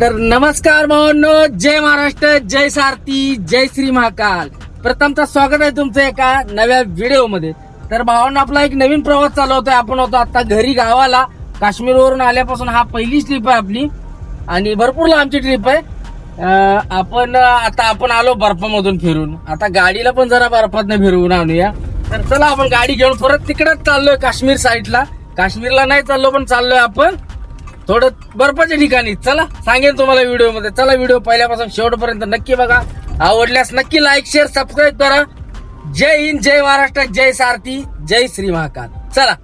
तर नमस्कार भावांनो जय महाराष्ट्र जय सारथी जय श्री महाकाल. प्रथमतः स्वागत आहे तुमचं एका नव्या व्हिडिओमध्ये तर भावांना आपला एक नवीन प्रवास चालू होतोय. आपण होतो आता घरी गावाला. काश्मीरवरून आल्यापासून हा पहिलीच ट्रिप आहे आपली. आणि भरपूर आमची ट्रिप आहे. आपण आता आपण आलो बर्फामधून फिरून. आता गाडीला पण जरा बर्फात फिरवून आणूया. तर चला आपण गाडी घेऊन परत तिकडेच चाललोय काश्मीर साईडला काश्मीरला नाही चाललो पण चाललोय आपण. थोडं बर्फाच्या ठिकाणी. चला सांगेन तुम्हाला व्हिडिओमध्ये चला व्हिडिओ पहिल्यापासून शेवटपर्यंत नक्की बघा. आवडल्यास नक्की लाईक शेअर सबस्क्राईब करा. जय हिंद जय महाराष्ट्र जय सारथी जय श्री महाकाल. चला.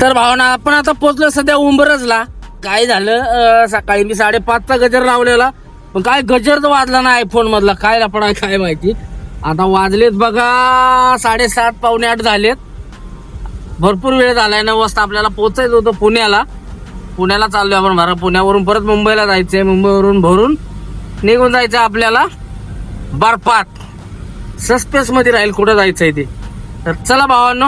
तर भावना आपण आता पोचलो सध्या उंबरजला. काय झालं? सकाळी मी साडेपाचचा गजर लावलेला. पण काय गजर तर वाजला ना आयफोन मधला. काय लपडा आहे काय माहिती. आता वाजलेत बघा साडेसात पावणे आठ झालेत. भरपूर वेळ झालाय नऊ वाजता आपल्याला पोचायचं होतं पुण्याला. पुण्याला चाललोय आपण बरं पुण्यावरून परत मुंबईला जायचंय मुंबईवरून भरून निघून जायचं आपल्याला बर्फात सस्पेन्समध्ये राहील कुठं जायचंय ते. तर चला भावांनो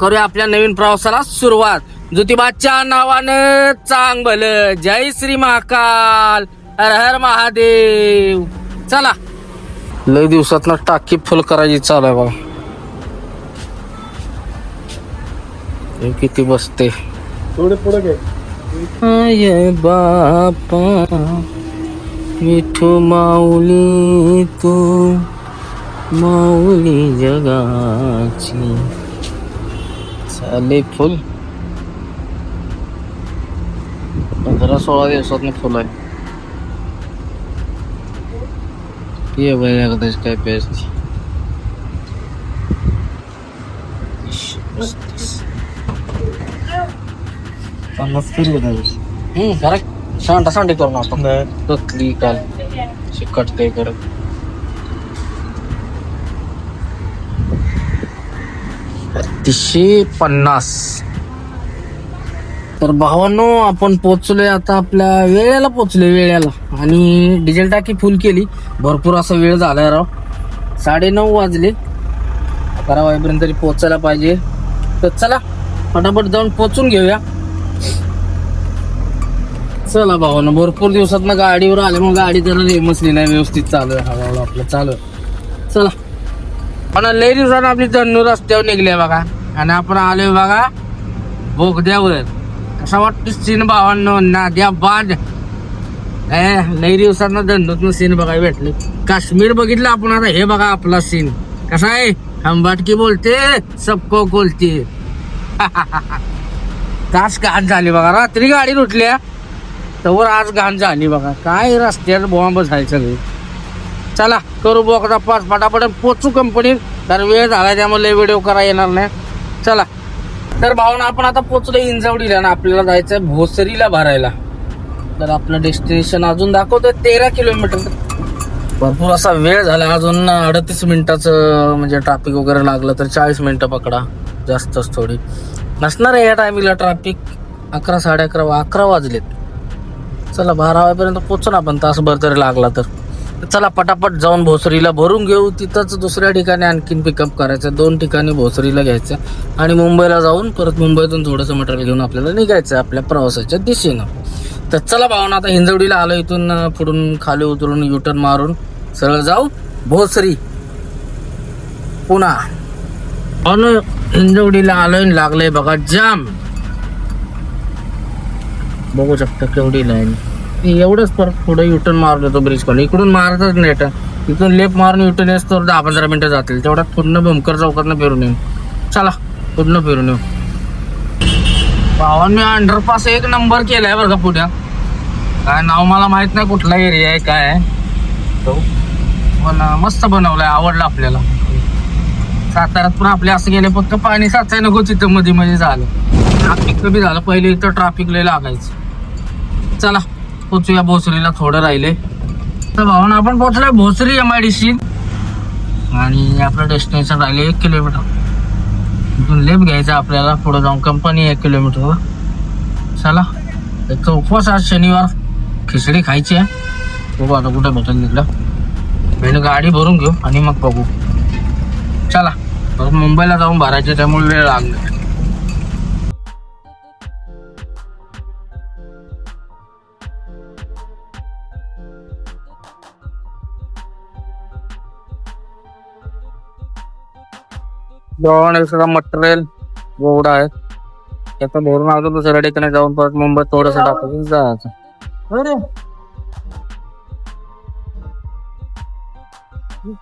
करूया आपल्या नवीन प्रवासाला सुरुवात. ज्योतिबाच्या नावानं चांग भलं जय श्री महाकाल. हर हर महादेव. चला. लय दिवसात टाकी फुल करायची चालू आहे बघा. हे किती बसते. थोडे पुढे घे. आय बापा विठू माऊली तू माऊली जगाची. चाले फुल पंधरा सोळा दिवसात फुल आहे. कदाच काय पेस्ट पन्नास किलो हम्म करेक्ट सांडा सांडी करून आपण कसली काल शिकट ते करत बत्तीसशे पन्नास। तर भावांनो आपण पोचलोय आता आपल्या वेळेला पोचलोय वेळेला. आणि डिझेल टाकी फुल केली. भरपूर असा वेळ झालाय राव. साडे नऊ वाजले. अकरा वाजेपर्यंत तरी पोचायला पाहिजे. तर चला फटाफट जाऊन पोचून घेऊया. चला भावानं भरपूर दिवसात ना गाडीवर आले मग गाडी जरा रेमसली नाही व्यवस्थित चालू आहे. हळूहळू आपलं चालू आहे. चला. पण लई दिवसानं आपली जन्नू रस्त्यावर निघली आहे बघा. आणि आपण आलोय बघा बोगद्यावर. कसा वाटतो सीन भावांनो? नाद्या बाद लई दिवसांना दंडूतनं सीन बघायला भेटले. काश्मीर बघितलं आपण आता? हे बघा आपला सीन कसा आहे? हंबाटकी बोलते सबको बोलते. तास घाण झाली बघा. रात्री गाडी लुटल्या तर आज घाण झाली बघा. काय रस्त्यात बॉम्ब झाले सगळे. चला करू बोकदा पाच फटाफट पोचू कंपनीत तर वेळ झाला त्यामुळे व्हिडिओ करा येणार नाही. चला. तर भावना आपण आता पोचलो इंजवडीला ना आपल्याला जायचं भोसरीला भरायला. तर आपलं डेस्टिनेशन अजून दाखवतोय तेरा किलोमीटर. भरपूर असा वेळ झाला. अजून अडतीस मिनिटाचं म्हणजे ट्रॅफिक वगैरे लागलं तर चाळीस मिनटं पकडा. जास्तच थोडी. नसणार आहे या टायमिंगला ट्रॅफिक अकरा साडे अकरा अकरा वाजलेत. चला बारा वाजेपर्यंत पोचू ना आपण. तासभर तरी लागला तर. चला पटापट जाऊन भोसरीला भरून घेऊ. तिथंच दुसऱ्या ठिकाणी आणखीन पिकअप करायचं. दोन ठिकाणी भोसरीला घ्यायचं. आणि मुंबईला जाऊन परत मुंबईतून थोडंसं मटेरियल घेऊन आपल्याला निघायचं आहे आपल्या प्रवासाच्या दिशेनं. तर चला भावना आता हिंजवडीला आलो इथून पुढून खाली उतरून युटर्न मारून सरळ जाऊ. भोसरी. पुन्हा. अन हिंजवडीला आलोय लागलंय बघा जाम. बघू शकता केवढी लाईन. एवढंच परत पुढे युटर्न मारून येतो ब्रिज कॉल इकडून मारतच नाही आता. इथून लेफ्ट मारून युटर्न येस तर दहा पंधरा मिनिटं जातील. तेवढ्यात पूर्ण भूमकर चौकातनं फिरून येऊ. चला पूर्ण फिरून येऊ. भावान मी अंडरपास एक नंबर केलाय बरं का पुण्यात काय नाव मला माहीत नाही कुठला एरिया आहे काय आहे. तो. पण मस्त बनवलाय आवडलं आपल्याला. साताऱ्यात पण आपले असं गेले फक्त पाणी साचाय नको तिथं मध्ये मध्ये झालं. ट्राफिक कमी झालं पहिले इथं ट्राफिक लय लागायचं. चला पोचूया भोसरीला थोडं राहिले. तर भावना आपण पोचलोय Bhosari M I D C आणि आपलं डेस्टिनेशन राहिले एक किलोमीटर इथून लेप घ्यायचा आपल्याला. पुढे जाऊन कंपनी एक किलोमीटरवर चला. एक तर उपवास आज शनिवार. खिचडी खायची आहे. बघू आता कुठं भेटेल तिकडं. पहिले गाडी भरून घेऊ आणि मग बघू. चला. मुंबईला जाऊन भरायचे त्यामुळे वेळ लागला सगळं मटेरियल एवढं आहे. त्याचं भरून आलो दुसऱ्या ठिकाणी जाऊन परत मुंबईत थोडस टाकून जायचं.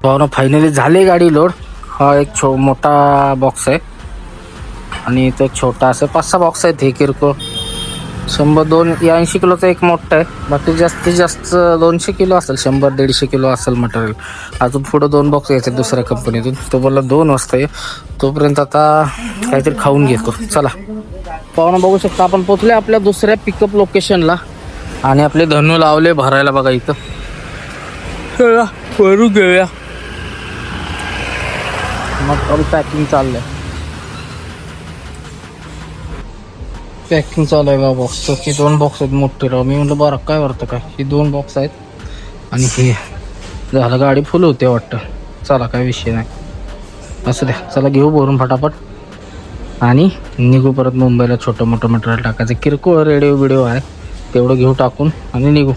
भावना फायनली झाली गाडी लोड हा एक छो मोठा बॉक्स आहे. आणि तो एक छोटा असं पाच सहा बॉक्स आहेत हे किरकोळ. शंभर दोन ऐंशी किलोचा एक मोठा आहे. बाकी जास्तीत जास्त दोनशे किलो असेल शंभर दीडशे किलो असेल मटेरियल अजून पुढं दोन बॉक्स यायचे दुसऱ्या कंपनीतून तो बोलला दोन वाजता ये. तोपर्यंत आता काहीतरी खाऊन घेतो चला. पाहुणा बघू शकता आपण पोचले आपल्या दुसऱ्या पिकअप लोकेशनला आणि आपले धनू लावले भरायला बघा इथं. चला भरून घेऊया. मग पॅकिंग चाललंय. पॅकिंग चालू आहे बा बॉक्स हे दोन बॉक्स आहेत मोठे राव. मी म्हणलं बरं काय वरतं काय? हे दोन बॉक्स आहेत. आणि हे झालं गाडी फुल होते वाटतं. चला काय विषय नाही. असं द्या. चला घेऊ भरून फटाफट. आणि निघू परत मुंबईला छोटं मोठं मटेरियल टाकायचं. किरकोळ रेडिओ बिडिओ आहे. तेवढं घेऊ टाकून आणि निघू.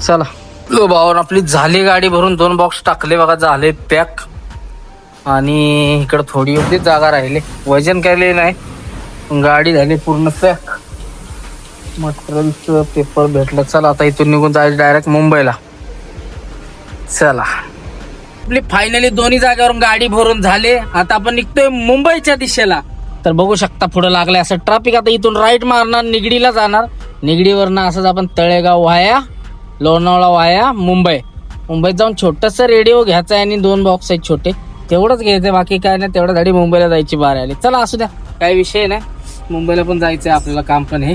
चला. लो भावानं आपली झाली गाडी भरून दोन बॉक्स टाकले बघा. झाले पॅक आणि इकडं थोडी होती जागा राहिली. वजन काय नाही. गाडी झाली पूर्ण पॅक. मटेरियलचं पेपर भेटलं. चला आता इथून निघून जायचं डायरेक्ट मुंबईला. चला. आपली फायनली दोन्ही जागेवरून गाडी भरून झाले. आता आपण निघतोय मुंबईच्या दिशेला. तर बघू शकता पुढे लागलंय असं ट्रॅफिक आता इथून राईट मारणार निगडीला जाणार. निगडीवरनं असंच आपण तळेगाव वाया लोणावळा वाया मुंबई. मुंबईत जाऊन छोटस रेडिओ घ्यायचा आहे आणि दोन बॉक्स आहेत छोटे. तेवढंच घ्यायचं बाकी काय नाही तेवढ्या गाडी मुंबईला जायची बार आली चला असू द्या. काही विषय नाही. मुंबईला पण जायचं आहे आपल्याला काम पण हे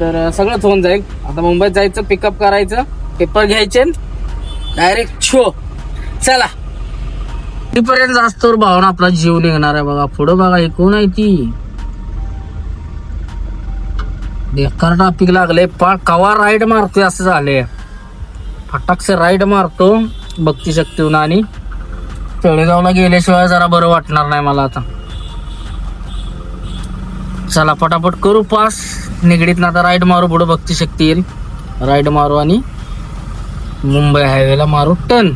तर सगळंच होऊन जाईल. आता मुंबईत जायचं पिकअप करायचं पेपर घ्यायचे डायरेक्ट छो चला. तिथपर्यंत जास्तवर भावना आपला जीव निघणार आहे बघा. पुढं बघा हे कोण आहे ती. बेकार ट्राफिक लागले पा कवा राईड मारतोय असं झाले फटाकसे राईड मारतो भक्ती शक्तीहून आणि. तळेगावला गेल्याशिवाय जरा बरं वाटणार नाही मला आता. चला पटापट करू पास. निगडीत आता राईड मारू पुढं भक्ती शक्ती येईल. राईड मारू आणि मुंबई हायवेला मारू. टन.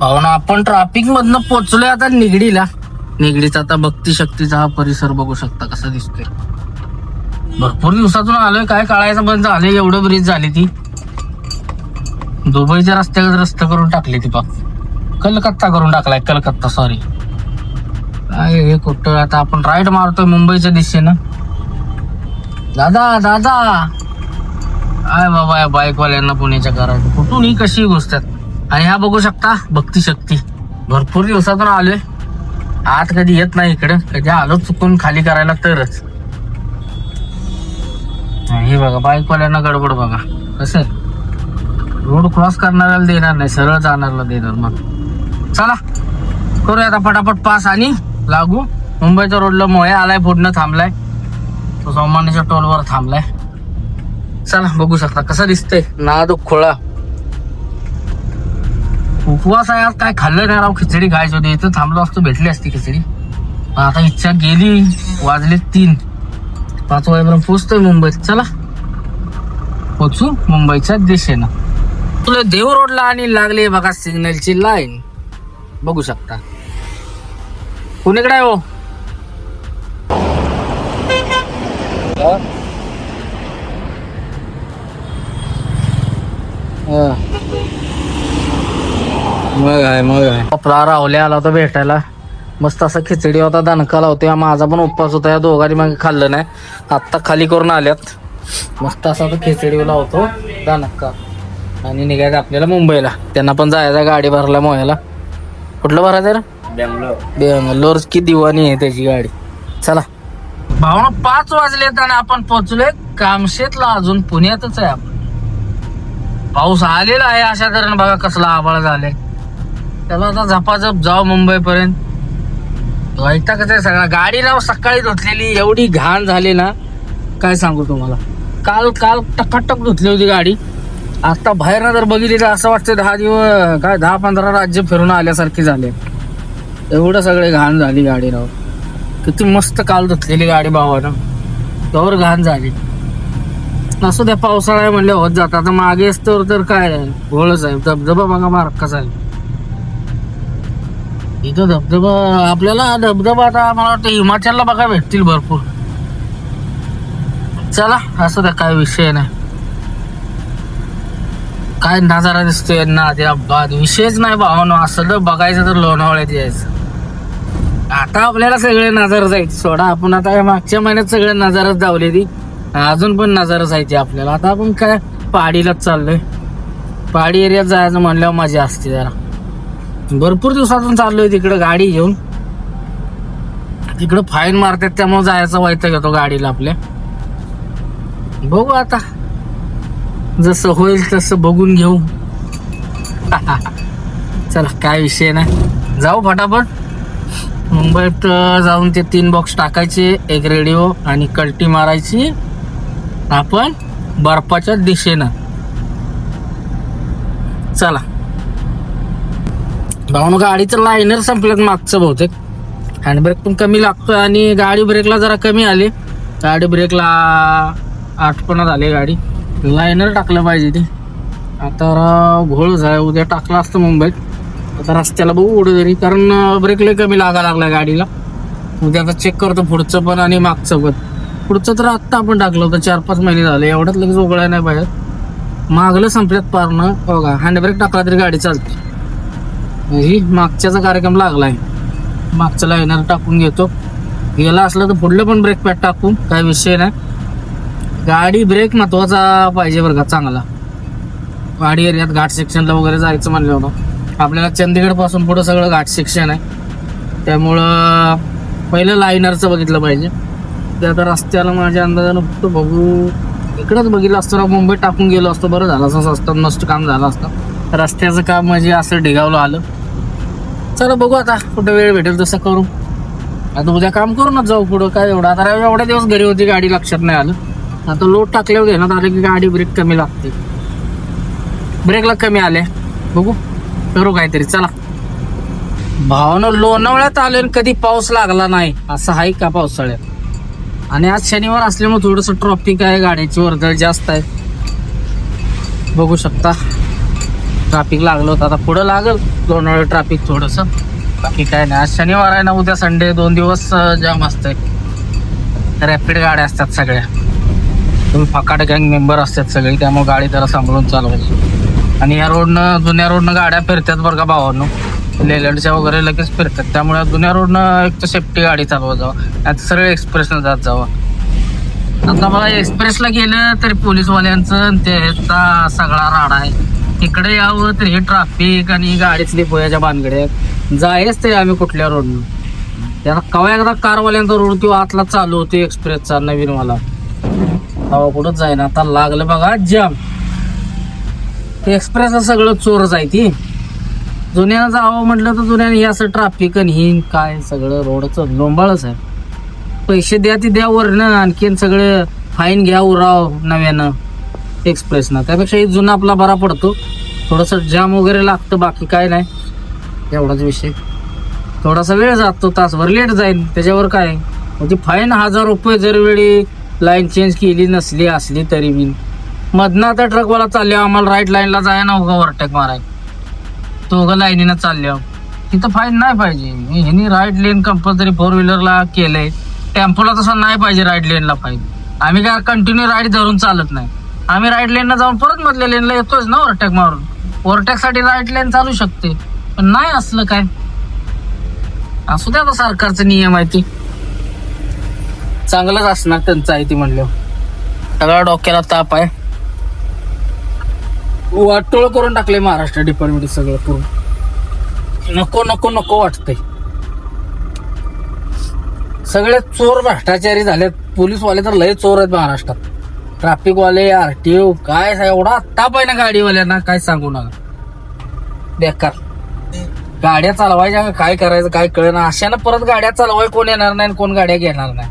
हो ना आपण ट्राफिक मधनं पोचलोय आता निगडीला. निगडीचा आता भक्ती शक्तीचा हा परिसर बघू शकता कसा दिसतोय. भरपूर दिवसातून आलोय काय काढायचं बंद झाले एवढं ब्रिज झाली ती. दुबईच्या रस्त्यावर रस्ता करून टाकली ती पाक कलकत्ता करून टाकलाय कलकत्ता सॉरी काय हे कुठं? आता आपण राईड मारतोय मुंबईच्या दिशेनं. दादा दादा! काय बाबा या बाईकवाल्यांना पुण्याच्या करायचं कुठून ही कशी गोष्ट आणि ह्या बघू शकता भक्ती शक्ती. भरपूर दिवसातून आलोय. आत कधी येत नाही इकडं. कधी आलो चुकून खाली करायला तरच. हे बघा बाईकवाल्यांना गडबड बघा. कसं रोड क्रॉस करणाऱ्याला देणार नाही सरळ जाणारला देणार मग. चला करूया आता पास आणि लागू. मुंबईच्या रोडला मोहे आलाय पुढनं थांबलाय. तो सोमानीच्या टोलवर थांबलाय. चला बघू शकता कसं दिसतंय. नाद खोळा. उपवास आहे आज काय खाल्लं नाही राव खिचडी खायची होती. इथं थांबलो असतो भेटली असती खिचडी. पण आता इच्छा गेली वाजले तीन. पाच वाजेपर्यंत पोचतोय मुंबईत. चला. पोचू मुंबईच्या दिशेनं. तुला देव रोडला आणि लागले बघा सिग्नलची लाईन. बघू शकता. कुणीकडे आहे हो? मग आहे मग आहे. आपला रावले आला होता भेटायला. मस्त असा खिचडी होता दणका होता माझा पण उपवास होता या दोघांनी मग खाल्लं नाही. आत्ता खाली करून आल्यात. मस्त असा तो खिचडी लावतो दणका. आणि निघायचं आपल्याला मुंबईला. त्यांना पण जायचं गाडी भरला मोह्याला. कुठलं भरायचं रे? बँगलोर. बेंगलोर की दिवाणी आहे त्याची गाडी? चला. भावना पाच वाजलेत आणि आपण पोहोचलोय कामशेतला. अजून पुण्यातच आहे आपण. पाऊस आलेला आहे अशा तऱ्हेने बघा कसला आबाळ झालाय. त्याला आता झपाझप जाऊ मुंबई पर्यंत वैतागच आहे सगळा? गाडी राव सकाळी धुतलेली एवढी घाण झाली ना. काय सांगू तुम्हाला? काल काल टकाटक धुतली होती गाडी. आता बाहेर जर बघितली तर असं वाटतं दहा दिवस काय दहा पंधरा राज्य फिरून आल्यासारखी झाले. एवढं सगळे घाण झाली गाडी राव किती मस्त काल धुतलेली गाडी भावानं. तोवर घाण झाली. असं त्या पावसाळा म्हणले होत जात. आता मागे तर तर काय आहे? साहेब आहे धबधबा बघा मार साहेब. इथं धबधबा आपल्याला धबधबा आता मला वाटतं हिमाचलला बघा भेटतील भरपूर. चला असं त्या काय विषय नाही. काय नजारा दिसतोय ना त्या विषयच नाही भावानो असं तर बघायचं तर लोणावळ्यात यायचं. आता आपल्याला सगळे नजर जायचे सोडा आपण आता मागच्या महिन्यात सगळे नजारच जावले ती अजून पण नजर जायची आपल्याला. आता आपण काय पहाडीलाच चाललोय. पहाडी एरियात जायचं म्हणल्यावर मजा असते जरा. भरपूर दिवसातून चाललोय तिकडं गाडी घेऊन. तिकडं फाईन मारतात त्यामुळे जायचं व्हायचं घेतो गाडीला आपल्या. बघू आता. जसं होईल तसं बघून घेऊ. चला काय विषय नाही. जाऊ फटाफट. मुंबईत जाऊन ते तीन बॉक्स टाकायचे एक रेडिओ आणि कल्टी मारायची. आपण बर्फाच्या दिशेनं. चला. भाऊन गाडीचं लायनर संपलं मागचं बहुतेक? हँडब्रेक पण कमी लागतो आणि गाडी ब्रेकला जरा कमी आली. गाडी ब्रेकला आठपणा झाली गाडी. लायनर टाकलं पाहिजे ते. आता घोळ झाला उद्या टाकला असतं मुंबईत. आता रस्त्याला बघू कुठे तरी कारण ब्रेक लय कमी लागा लागला गाडीला. म्हणजे आता चेक करतो पुढचं पण आणि मागचं पण. पुढचं तर आत्ता आपण टाकलं होतं चार पाच महिने झाले. एवढ्यात लगेच उघडाय नाही बाहेर. मागलं संपल्यात पारणं. हो बघा हँडब्रेक टाकला तरी गाडी चालते. ही मागच्याचा कार्यक्रम लागला आहे मागचं लायनर टाकून घेतो. गेला असलं तर पुढलं पण ब्रेक पॅड टाकू काय विषय नाही. गाडी ब्रेक महत्त्वाचा पाहिजे बरं का चांगला. गाडी एरियात घाट सेक्शनला वगैरे जायचं म्हणलं होतं. आपल्याला चंदीगडपासून पुढं सगळं घाट सेक्शन आहे. त्यामुळं पहिलं लायनरचं बघितलं पाहिजे. ते आता रस्त्याला माझ्या अंदाजानं फक्त बघू इकडंच बघितलं असतं ना मुंबईत टाकून गेलो असतो बरं झालं असं असतं नष्ट काम झालं असतं. रस्त्याचं काम म्हणजे असं ढिगावलं आलं. चला बघू आता कुठं वेळ भेटेल तसं करू आता उद्या काम करू ना जाऊ पुढं काय एवढं. आता एवढ्या दिवस घरी होती गाडी लक्षात नाही आलं. आता लोड टाकल्यावर घेण्यात आलं की गाडी ब्रेक कमी लागते. ब्रेकला कमी आले बघू. करू काहीतरी चला. भावानं लोणावळ्यात आले आणि कधी पाऊस लागला नाही असं आहे का पावसाळ्यात? आणि आज शनिवार असल्यामुळे थोडस ट्रॉफिक आहे गाडीची वर्दळ जास्त आहे. बघू शकता ट्रॅफिक लागलं होतं. आता पुढं लागल लोणावळ ट्रॅफिक थोडस. बाकी काय नाही. आज शनिवार आहे ना उद्या संडे दोन दिवस जाम असतंय. रॅपिड गाड्या असतात सगळ्या. तुम्ही फकाट गँग मेंबर असतात सगळे त्यामुळे गाडी जरा सांभाळून चालवायची. आणि या रोडनं जुन्या रोडनं गाड्या फिरतात बरं का भावांनो. लेलंडच्या वगैरे लगेच फिरतात त्यामुळे जुन्या रोडनं एक तर सेफ्टी गाडी चालवत जावं. आता सरळ एक्सप्रेसनं जात जावं. आता बघा एक्सप्रेसला गेलं तरी पोलीसवाल्यांचं आणि ते सगळा राडा आहे. तिकडे यावं तर हे ट्राफिक आणि गाडी स्लिप व्हायच्या भानगड्या जायच ते आम्ही कुठल्या रोडनं. त्याला कवा एकदा कारवाल्यांचा रोड किंवा आतला चालू होती एक्सप्रेसचा नवीनवाला तेव्हा कुठंच जाईना. आता लागलं बघा जाम एक्सप्रेस सगळं चोरच आहे ती. जुन्यानं जावं म्हटलं तर जुन्याने हे असं ट्राफिक आणि हिन काय सगळं रोडचं लोंबाळच आहे. पैसे द्या ती द्या वरनं आणखीन सगळे फाईन घ्या उराव नव्यानं एक्सप्रेसनं त्यापेक्षा ही जुना आपला बरा पडतो. थोडंसं जाम वगैरे लागतं बाकी काय नाही. एवढाच विषय. थोडासा वेळ जातो तासभर लेट जाईल त्याच्यावर काय? म्हणजे फाईन हजार रुपये जर वेळी लाईन चेंज केली नसली असली तरी बी. मधनं आता ट्रकवाला चालले आम्हाला राईट लाईनला जाय ना उगा ओव्हरटेक माराय. तो उगा लाईनीनं चालल्या तिथं फाईन नाही पाहिजे. ह्यांनी राईट लेन कंपल्सरी फोर व्हीलरला केलंय. टेम्पोला तसं नाही पाहिजे राईट लेनला फाईन आम्ही काय कंटिन्यू राईट धरून चालत नाही. आम्ही राईट लेनला जाऊन परत मधल्या लेनला येतोच ना ओव्हरटेक मारून. ओव्हरटेकसाठी राईट लेन चालू शकते. पण नाही असलं काय? असू द्या आता सरकारचं नियम आहे ती. चांगलंच असणार त्यांचं आहे ती म्हणल्यावर. सगळ्या डोक्याला ताप आहे. वाटोळ करून टाकले महाराष्ट्र डिपार्टमेंट सगळं करून नको नको नको वाटतंय. सगळे चोर भ्रष्टाचारी झालेत. पोलीसवाले तर लय चोर आहेत महाराष्ट्रात. ट्राफिकवाले आर टी आरटीओ काय एवढा आत्ता आहे ना गाडीवाल्यांना काय सांगू नका. बेकार. गाड्या चालवायच्या काय करायचं काय कळना. अशानं परत गाड्या चालवाय कोण येणार नाही आणि कोण गाड्या घेणार नाही.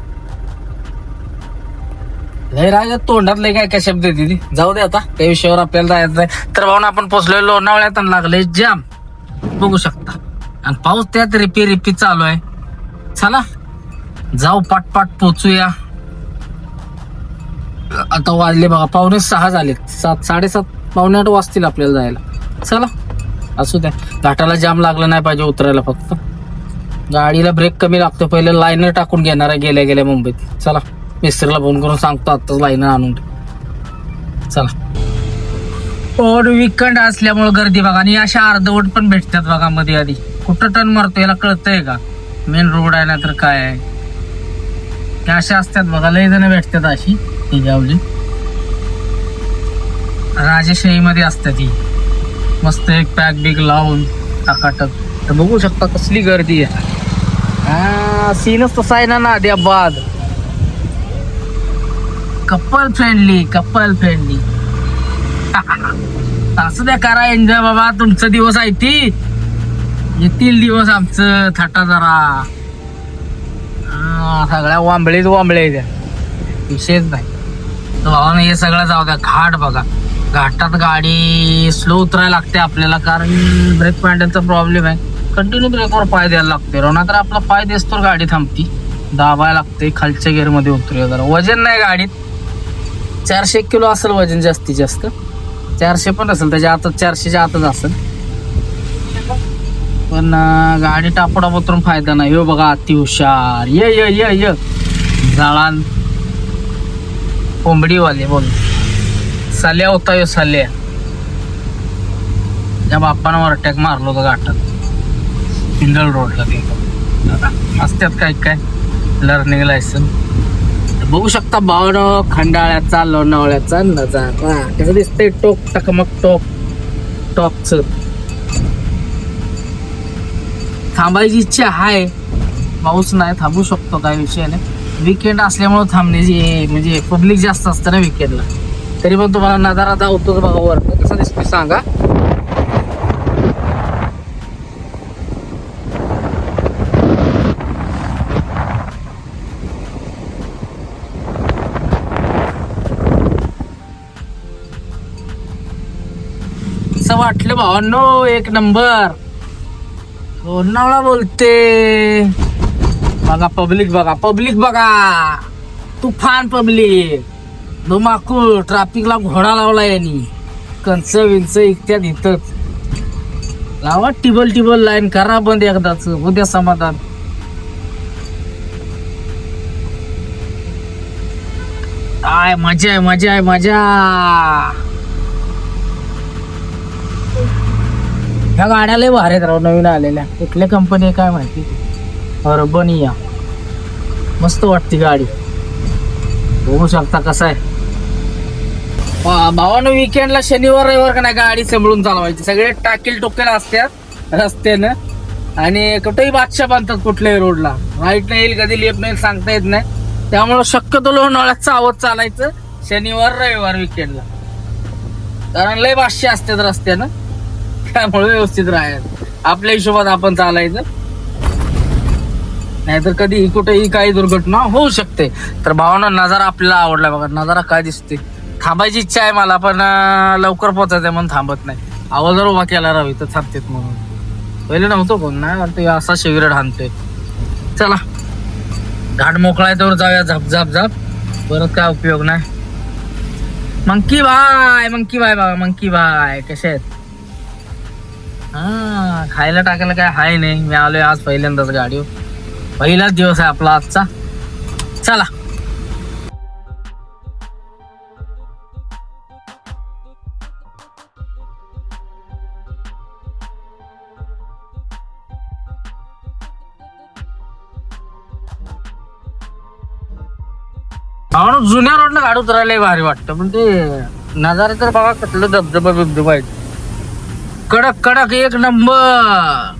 लय राग तोंडात लय काय काय शब्द येते ती जाऊ दे आता त्या विषयावर आपल्याला जायचं नाही. तर भाऊन आपण पोचलोय लोणावळ्यात आणि लागले जाम. बघू शकता. आणि पाऊस त्यात रिपी रिपी चालू आहे. चला जाऊ पाटपाट पोचूया. आता वाजले बघा पावणे सहा झाले सात साडेसात पावणे आठ वाजतील आपल्याला जायला. चला असू द्या. घाटाला जाम लागलं नाही पाहिजे उतरायला फक्त. गाडीला ब्रेक कमी लागतो पहिले लाईनर टाकून घेणार आहे गेल्या गेल्या मुंबईत. चला. मिस्त्रीला फोन करून सांगतो आत्ताच लाईन आणून चला. ओड विकंड असल्यामुळे गर्दी बघा आणि अशा अर्धवट पण भेटतात बघा मध्ये आधी. कुठं टर्न मारतो याला कळतंय का? मेन रोड आहे ना तर काय आहे? त्या अशा असतात बघा लय जण भेटतात अशी त्याच्यावली राजेशाही मध्ये असतात ही. मस्त एक पॅक बिग लावून टाकाटक. तर बघू शकता कसली गर्दी आहे. हा सीनच तसा आहे ना Nadiyabad couple friendly couple friendly. असं द्या करा एन्जॉय बाबा. तुमचं दिवस आहे ती. येतील दिवस आमचं थाटा जरा. सगळ्या वांबळीच वांबळे द्या विशेष विषयच नाही बाबा भावानं हे सगळं जाऊ द्या. घाट बघा. घाटात गाडी स्लो उतरायला लागते आपल्याला कारण ब्रेक पॅन्डलचा प्रॉब्लेम आहे. कंटिन्यू ब्रेकवर पाय द्यायला लागते नाहीतर आपला पाय दिसतो गाडी थांबती. दाबायला लागते खालच्या गेअरमध्ये उतरूया जरा. वजन नाही गाडीत. चारशे किलो असेल वजन जास्तीत जास्त. चारशे पण असेल त्याच्या आतच चारशेच्या आतच असेल. पण गाडी टापडा उतरून फायदा नाही. हो बघा अति हुशार. ये ये ये ये. जाळान. कोंबडीवाले बोल. साल्या होता यो साल्या. त्या बाप्पानं अटॅक मारलो होतं घाटात पिंडल रोडला ते. असतात काय काय? Learning licence. बघू शकता भावनं खंडाळ्याचा लोणावळ्याचा नजारा कसं दिसतंय टोक टकमक टोक टॉपच थांबायची इच्छा आहे. पाऊस नाही थांबू शकतो काय विषय नाही. विकेंड असल्यामुळे थांबण्याची म्हणजे पब्लिक जास्त असतं ना विकेंडला तरी पण तुम्हाला नजारा दावतोच बघा वर. कसं दिसतोय सांगा. असं वाटलं भावांनो एक नंबर. लोणावळा बोलते. बघा पब्लिक बघा पब्लिक बघा. तुफान पब्लिक. धुमाकूळ ट्रॅफिकला घोडा लावला यांनी. कंच विंच इतक्या इथंच. लावा टिबल टिबल लाईन करा बंद एकदाच उद्या समाधान. काय मजा आहे मजा आहे मजा. ह्या गाड्या लय भारी आहेत राव नवीन आलेल्या. कुठल्या कंपनी आहे काय माहिती? अर्बनिया मस्त वाटते गाडी. बघू शकता कसं आहे. भावानं विकेंडला शनिवार रविवार का नाही गाडी सांभाळून चालवायची. सगळे टाकील टोकेल असतात रस्त्यानं. आणि कुठेही बादशाह बांधतात कुठल्याही रोडला राईट नाही येईल कधी लेफ्ट नाही सांगता येत नाही. त्यामुळं शक्यतो लोणावळ्यात चावत चालायचं शनिवार रविवार विकेंडला कारण लय बादशे असतात रस्त्यानं. त्यामुळे व्यवस्थित राहायचं आपल्या हिशोबात आपण चालायचं. नाहीतर कधीही कुठेही काही दुर्घटना होऊ शकते. तर भावानं नजारा आपल्याला आवडला बघा. नजारा काय दिसते थांबायची इच्छा आहे मला पण लवकर पोचायचं म्हणून थांबत नाही. आवाज जर उभा केला रावी तर थांबतेत म्हणून. पहिले नव्हतो कोण नाही असा शिविर हाणतोय. चला. घाट मोकळा आहे तर जाऊया. झप झप झप. परत काय उपयोग नाही. Monkey bye! मंकी बाय बाबा मंकी बाय. कसे आहेत? हा खायला टाकायला काय हाय नाही. मी आलोय आज पहिल्यांदाच गाडीवर. पहिलाच दिवस आहे आपला आजचा. चला. जुन्या रोडनं गाडी उतरायला भारी वाटतं. पण ते नजारे तर बाबा कसलं धबधबा बिबधबा आहे. कडक कडक एक नंबर.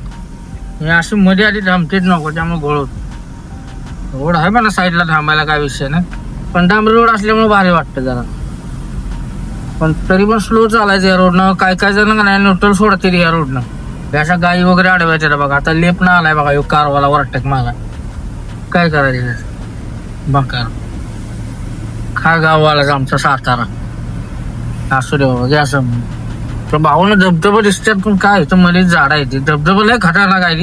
हे अशी मध्ये आधी थांबतेच नको त्यामुळे घोळत रोड आहे मला साईडला थांबायला काय विषय नाही. पण डांबरी रोड असल्यामुळे भारी वाटतं जरा. पण तरी पण स्लो चालायचं या रोडनं. काय काय जण का नाही न्यूट्रल सोडतील या रोडनं. अशा गाई वगैरे अडवायच्या रे बघा. आता लेप ना आलाय बघा कारवाला वरटक मागा. काय करायचं बकार. खा गाववालाच आमचा सातारा. असू दे बाबा घ्या समजून तर भाऊन धबधबा दिसतात पण काय इथं मध्ये आहे ते धबधबा लय खटारला काय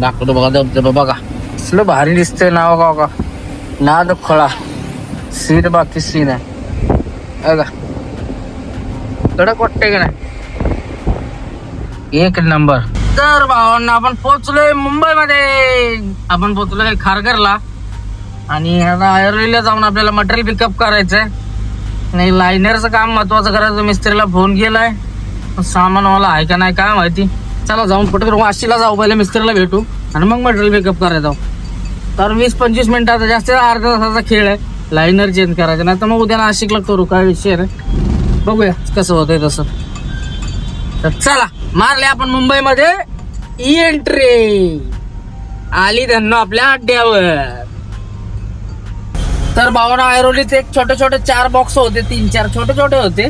दाखवतो बघा धबधबा बघा. असलं भारी दिसतंय नाव का का नाद खळा. सीन बाकी सीन आहे. बघा. कडक वाटतंय का नाही? एक नंबर. तर भावांना आपण पोहोचलोय मुंबईमध्ये. आपण पोहोचलोय खारघरला. आणि आता आयर्लीला जाऊन आपल्याला मटेरियल पिकअप करायचंय. नाही लायनरचं काम महत्वाचं करायचं. मिस्त्रीला फोन केलाय. सामानवाला आहे का नाही काय माहिती. चला जाऊन पटकन वाशीला जाऊ पहिले मिस्त्रीला भेटू आणि मग मटेरियल पिकअप जाऊ. तर वीस पंचवीस मिनिटाचा जास्त अर्धा तासाचा खेळ आहे. लायनर चेंज करायचं. नाही तर मग उद्या नाशिकला करू काय विषय नाही. बघूया कसं होतंय तसं. तर चला मारले आपण मुंबईमध्ये. एंट्री आली त्यांना आपल्या अड्ड्यावर. तर भावना ऐरोलीत एक छोटे छोटे चार बॉक्स होते तीन चार छोटे छोटे होते.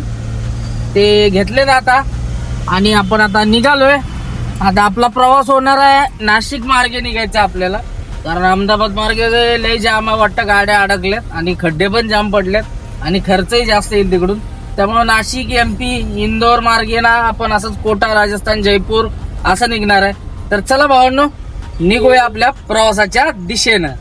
ते घेतले आता. आणि आपण आता निघालोय. आता आपला प्रवास होणार आहे नाशिक मार्गे निघायचा आपल्याला. कारण अहमदाबाद मार्गे लय जाम आहे वाटतं गाड्या अडकल्यात आणि खड्डे पण जाम पडलेत आणि खर्चही जास्त येईल तिकडून. त्यामुळे नाशिक एमपी इंदोर मार्गे ना आपण असंच कोटा राजस्थान जयपूर असं निघणार आहे. तर चला भावांनो निघूया आपल्या प्रवासाच्या दिशेनं.